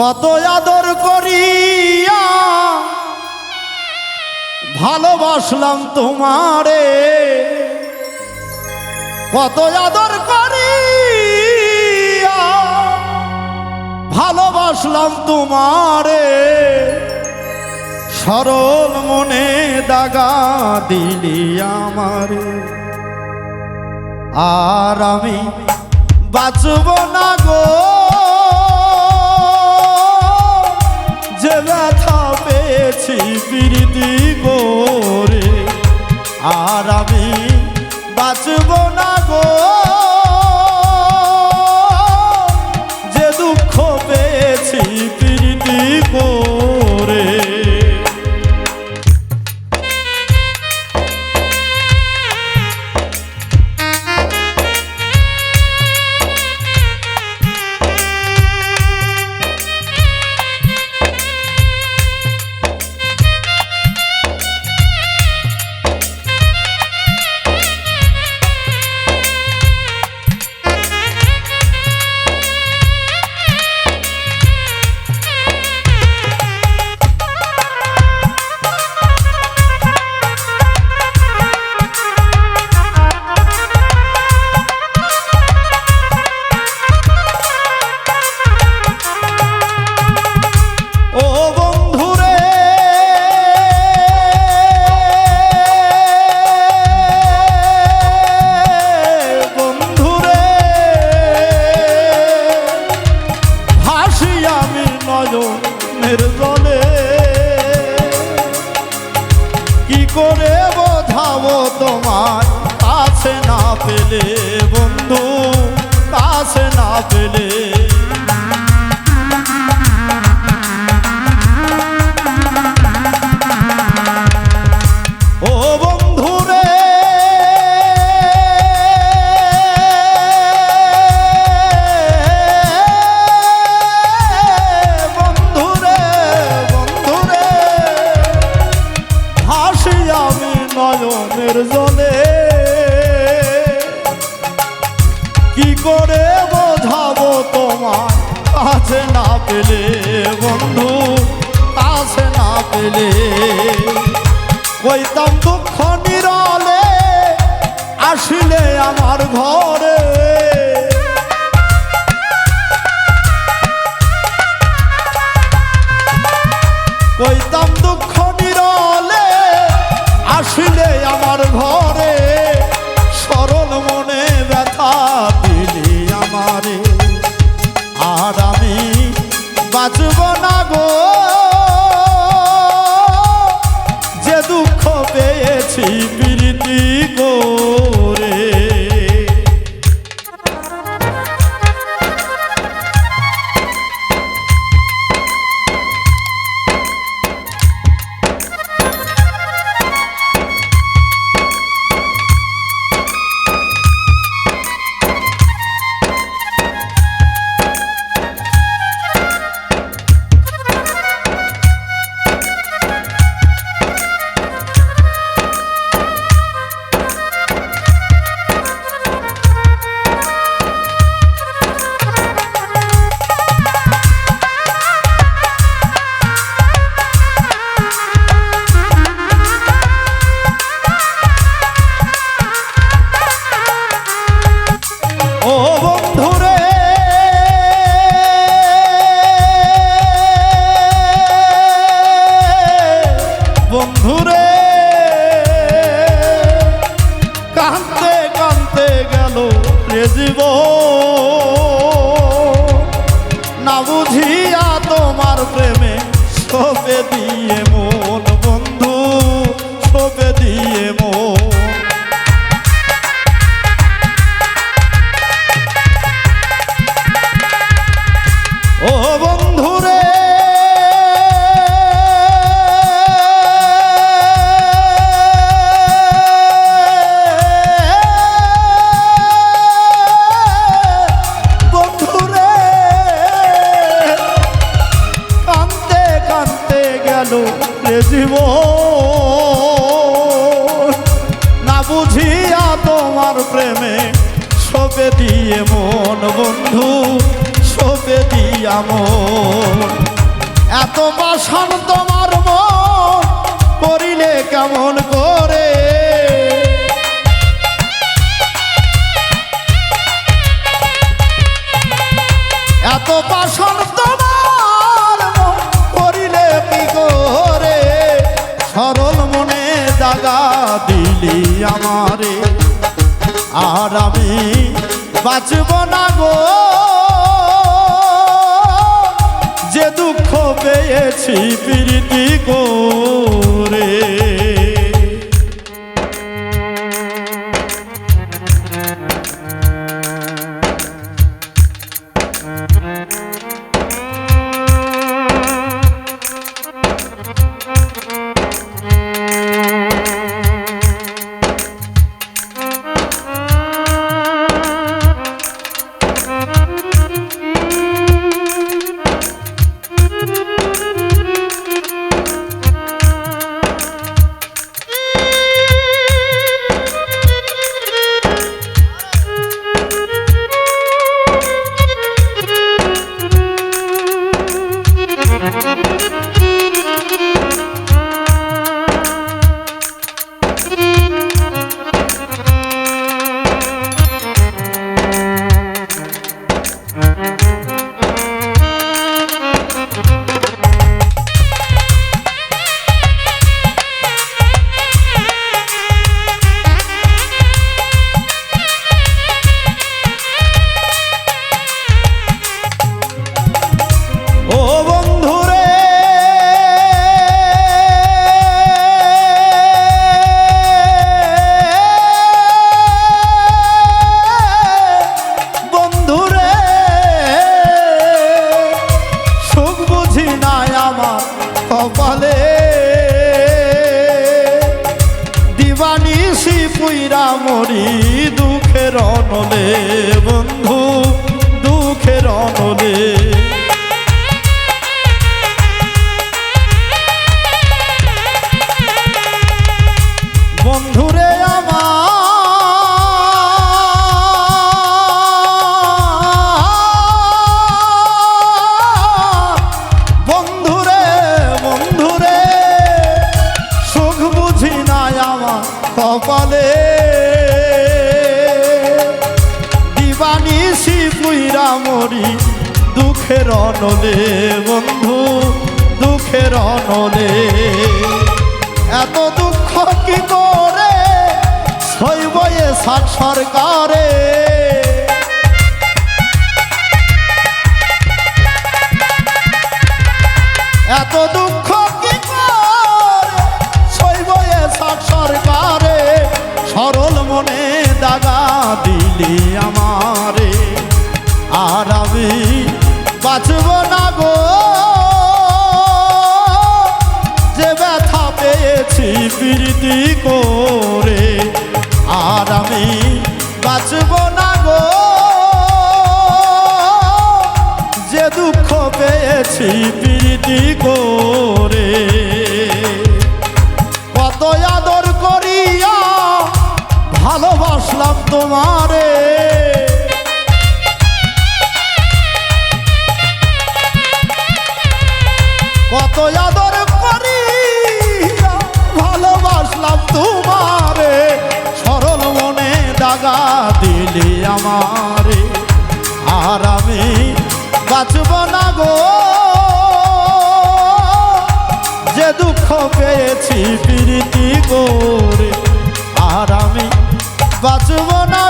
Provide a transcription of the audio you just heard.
কত আদর করিয়া ভালোবাসলাম তোমারে। কত আদর করিয়া ভালোবাসলাম তোমারে। সরল মনে দাগা দিলি আমারে। আর আমি বাঁচব না গো। ব্যথা পেয়েছি প্রীতি করে আর জলে কি করে বোঝাবো তোমার কাছে না পেলে বন্ধু কাছে না পেলে কি করে বোঝাবো তোমার আছে না পেলে বন্ধু, আছে না পেলে। কইতাম দুঃখ নিরলে আসিলে আমার ঘরে। আর আমি বাঁচব না গো। যে দুঃখ পেয়েছি দিয়ে কেন রে জীব না বুঝিয়া তোমার প্রেমে সবে দিয়ে মন, বন্ধু সবে দিয়া মন। এত বাসন তোমার মন করিলে কেমন কর? মারে আর আমি বাঁচব না গো। যে দুঃখ পেয়েছি প্রীতি করে রে দুঃখের অনলে বন্ধু দুঃখের অনলে। এত দুঃখ কি করে? সৈবয়ে সাত সরকারে। এত মারে আর আমি বাঁচব না গো। যে দুঃখ পেয়েছি প্রীতি গোরে আর আমি বাঁচব না